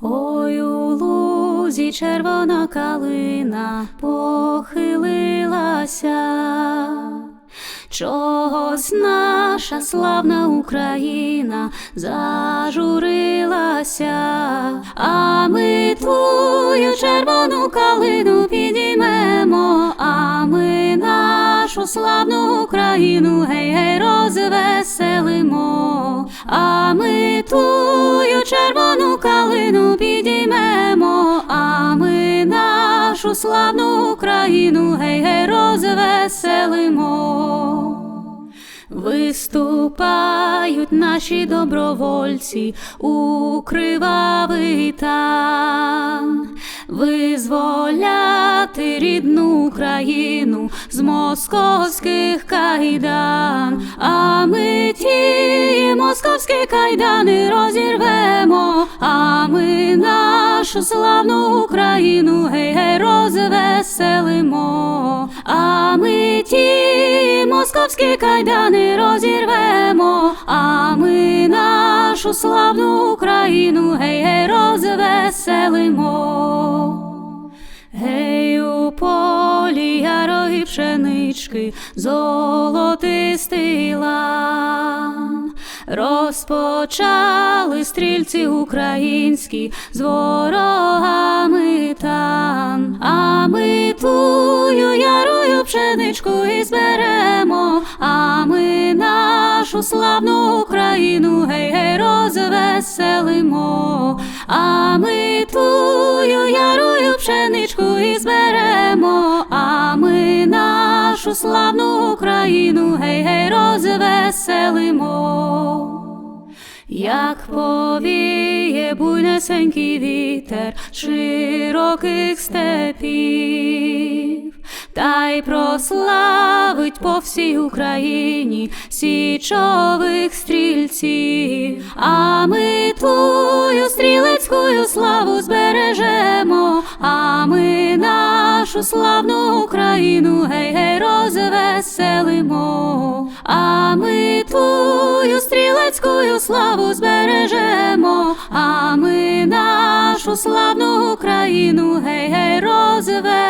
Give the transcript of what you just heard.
Ой у лузі червона калина похилилася. Чогось наша славна Україна зажурилася, а ми твою червону калину підіймемо, а ми нашу славну Україну гей гей розвеселимо, а ми твою червону славну Україну. Гей гей розвеселимо. Виступають наші добровольці у кривавий тан, визволяти рідну Україну з московських кайдан, а ми ті московські кайдани розірвемо, а ми нашу славну Україну гей гей розвеселимо, а ми ті московські кайдани розірвемо, а ми нашу славну Україну гей гей розвеселимо. Гей у полі ярої пшенички, золотистий лан. Розпочали стрільці українські з ворогами тан, а ми тую ярою пшеничку і зберемо, а ми нашу славну Україну гей гей розвеселимо, а ми тую ярою славну Україну гей гей розвеселимо. Як повіє буйнесенький вітер широких степів, та й прославить по всій Україні січових стрільців, а ми твою стрілецькую славу збережемо, а ми нашу славну Україну, гей, гей, розвеселимо, а ми твою стрілецькою славу збережемо, а ми нашу славну Україну, гей, гей, розвеселимо.